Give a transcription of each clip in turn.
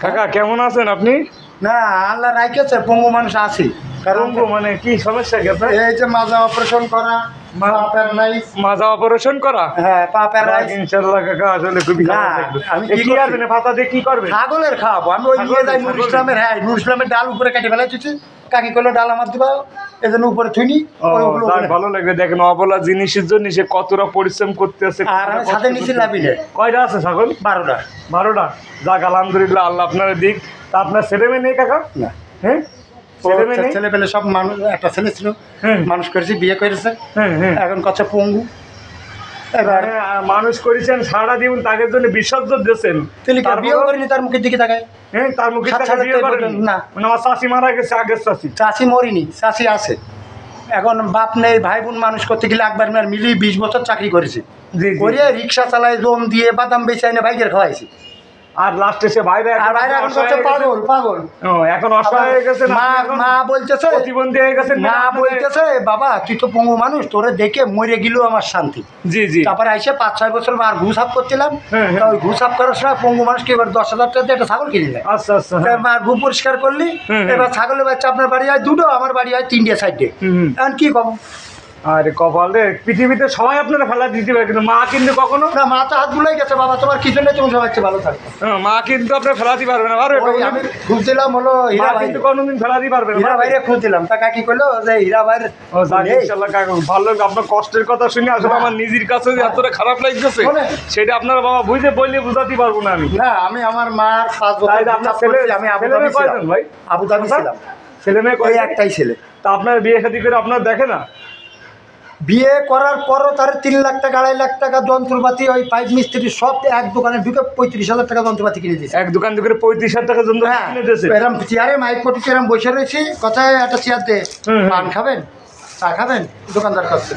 কাকা কেমন আছেন আপনি? না আল্লাহ রাখেছে পঙ্গু মানুষ আছি। কারণ মানে কি সমস্যা কি আপনার? এই যে মাজা অপারেশন করা প্যারালাইজ মাজা অপারেশন করা? হ্যাঁ পা প্যারালাইজ ইনশাল্লাহ কাকা আসলে খুবই না, খারাপ লাগল। আমি কি করবেন দিয়ে কি করবেন ছাগলের আমি ওই নিয়ে যাই নুর ইসলামের হ্যাঁ নুর ইসলামের ডাল উপরে কেটে ফেলাইছি কাকি করল ডাল আমার দিবা এই জন্য উপরে থুইনি ভালো লাগবে দেখেন অবলা জিনিসের জন্য সে কতটা পরিশ্রম করতে আছে আর সাথে নিচে লাভিলে কয়টা আছে ছাগল? বারোটা। বারোটা? যাক আলহামদুলিল্লাহ আল্লাহ আপনার দিক। তা আপনার ছেলে মেয়ে নেই কাকা? না। হ্যাঁ? ছেলে পেলে সব মানুষ একটা ছেলে ছিল হ্যাঁ। মানুষ করেছি বিয়ে করেছে। হ্যাঁ হ্যাঁ। এখন পঙ্গু। এবার মানে, মানুষ করেছেন সারা জীবন তাকে জন্য বিসর্জন দিয়েছেন বিয়ে করিনি তার মুখের দিকে তাকায়? হ্যাঁ তার মুখে না। মানে আমার শাশি মারা গেছে আগের চাষি। মরিনি চাষি আছে। এখন বাপ নেই ভাই বোন মানুষ করতে গেলে একবার মেয়ের মিলিয়ে বিশ বছর চাকরি করেছে। করে রিক্সা চালায় জোন দিয়ে বাদাম বেচে এনে ভাইকের খাওয়াইছি। আর লাস্টে সে বাইরে আর বাইরে এখন করছে পাগল পাগল ও এখন অসহায় হয়ে গেছে মা মা বলতেছে প্রতিবন্ধী হয়ে গেছে মা বলতেছে বাবা তুই তো পঙ্গু মানুষ তোরে দেখে মরে গেল আমার শান্তি জি জি তারপরে আইসে পাঁচ ছয় বছর মার ঘুষ হাফ করছিলাম হ্যাঁ, হ্যাঁ। তা ওই ঘুষ হাফ করার সময় পঙ্গু মানুষকে এবার দশ হাজার টাকা দিয়ে একটা ছাগল কিনে নেয় আচ্ছা আচ্ছা হ্যাঁ। মার ঘু পরিষ্কার করলি। এবার ছাগলের বাচ্চা আপনার বাড়ি হয় দুটো আমার বাড়ি হয় তিনটে সাইডে। এখন কি কব আরে কপাল রে পৃথিবীতে সবাই আপনারা ফেলা দিতে পারে কিন্তু মা কিন্তু কখনো না মাথা হাত বুলাই গেছে বাবা তোমার কিছু নেই তুমি সবাই বাচ্চা ভালো থাকবে হ্যাঁ, মা কিন্তু আপনার ফেলাতে পারবে না ওই আমি খুঁজ দিলাম হলো মা হীরা ভাই কিন্তু কোনোদিন ফেলাতে পারবে না হীরা? ভাইরে খুঁজ দিলাম তা কাকি করল যে হীরা ভাইয়ের ও ইনশাআল্লাহ কাকু ভালো আপনার কষ্টের কথা শুনে আসলে। আমার নিজের কাছে যে এতটা খারাপ লাগতেছে সেটা আপনারা বাবা বুঝে বললে বুঝাতে পারব না আমি না আমি আমার মার পাঁচ বছর তো আপনার ছেলে আমি আবু ধাবি ছিলাম ভাই আবু ধাবি। ছিলাম ছেলে মেয়ে কয়জন? একটাই ছেলে তা আপনার বিয়ে শাদী করে আপনার দেখে না বিয়ে করার পরও তার তিন লাখ টাকা আড়াই লাখ টাকা যন্ত্রপাতি ওই পাইপ মিস্ত্রি সব এক দোকানে ঢুকে পঁয়ত্রিশ হাজার টাকা যন্ত্রপাতি কিনে দিয়েছে এক দোকান থেকে পঁয়ত্রিশ হাজার টাকা জন্য হ্যাঁ এরম চেয়ারে মাইক পটি এরম বসে রয়েছি কথায় একটা চেয়ার দে। পান খাবেন চা খাবেন দোকানদার কাছে।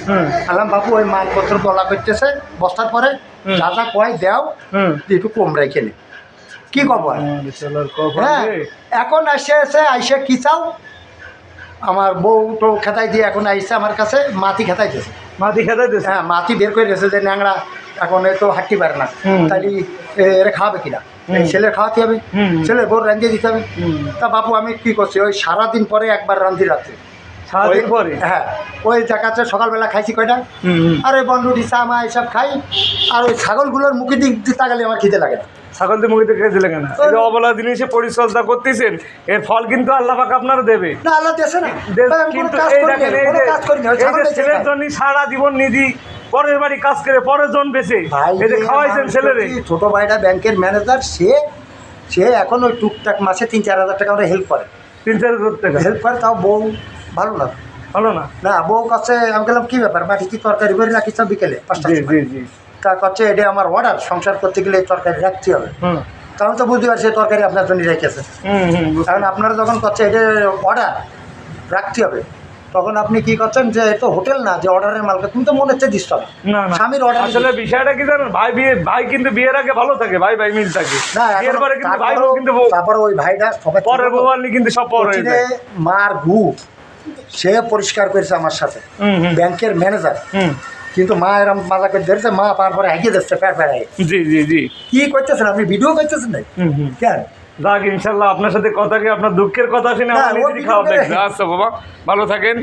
আলাম বাবু ওই মালপত্র বলা করতেছে বস্তার পরে। যা যা কয় দেও একটু কম রেখে নে কি কব হ্যাঁ। এখন আসে এসে আইসে কি চাও আমার বউ তো খেতাই দিয়ে এখন আইসে আমার কাছে মাটি খেতাই দিয়েছে। মাটি খেতে দিয়েছে? হ্যাঁ মাটি বের করে দিয়েছে যে ন্যাংরা এখন এ তো হাঁটতে পারে না। তাহলে এরা খাওয়াবে কিনা? ছেলে খাওয়াতে হবে। হুম। ছেলে বোর রান্ধিয়ে দিতে হবে। তা বাপু আমি কি করছি? ওই সারাদিন পরে একবার রান্ধি রাত্রে সারাদিন পরে? হ্যাঁ। ওই দেখাচ্ছে সকালবেলা খাইছি কয়টা। আর ওই বনরুটি চা মা এসব খাই। আর ওই ছাগলগুলোর মুখে দিক তাকালে আমার খিদে লাগে না। ছাগল দিয়ে মুখে দেখে দিলে কেন অবলা জিনিসে পরিচর্যা করতেছেন এর ফল কিন্তু আল্লাহ পাক আপনারা দেবে। না আল্লাহ দেশে না। কিন্তু এই দেখেন এই যে- ছেলের জন্য সারা জীবন নিধি পরের বাড়ি কাজ করে পরের জন বেছে এই যে খাওয়াইছেন ছেলেরে। ছোট ভাইটা ব্যাংকের ম্যানেজার সে সে এখন ওই টুকটাক মাসে তিন চার হাজার টাকা আমরা হেল্প করে। তিন চার হাজার টাকা। হেল্প করে তাও বউ ভালো না। ভালো না? না বউ কাছে আমি গেলাম কি ব্যাপার মাটি কি তরকারি করে সব বিকেলে? পাঁচটা জি জি জি। তা করছে এটা আমার অর্ডার সংসার করতে গেলে এই তরকারি রাখতে হবে। হুম। তা তো বুঝতে পারছি তরকারি আপনার জন্য রেখেছে। বুঝতে- আপনারা যখন করছে এটা অর্ডার রাখতে হবে। তখন আপনি কি করছেন যে তো হোটেল না যে অর্ডারের মালকে তুমি তো মনে হচ্ছে দিচ্ছ না না না। স্বামীর order আসলে বিষয়টা কি জানেন ভাই বিয়ে ভাই কিন্তু বিয়ের আগে ভালো থাকে ভাই ভাই মিল থাকে। না বিয়ের পরে কিন্তু ভাই কিন্তু তারপরে ওই ভাইটা সবাই পরের বউ আনলে কিন্তু সব পর হয়ে যায়। মার গু সে পরিষ্কার করেছে আমার সাথে। ব্যাংকের ম্যানেজার। হুম। কিন্তু মা এরম মাজা করে ধরেছে মা তারপরে হাঁকিয়ে দিচ্ছে প্যার প্যার জি জি জি। কি করতেছেন আপনি? ভিডিও করতেছেন না কেন? যাক ইনশাল্লাহ আপনার সাথে কথা কি আপনার দুঃখের কথা শুনে। লাগছে। আচ্ছা বাবা ভালো থাকেন।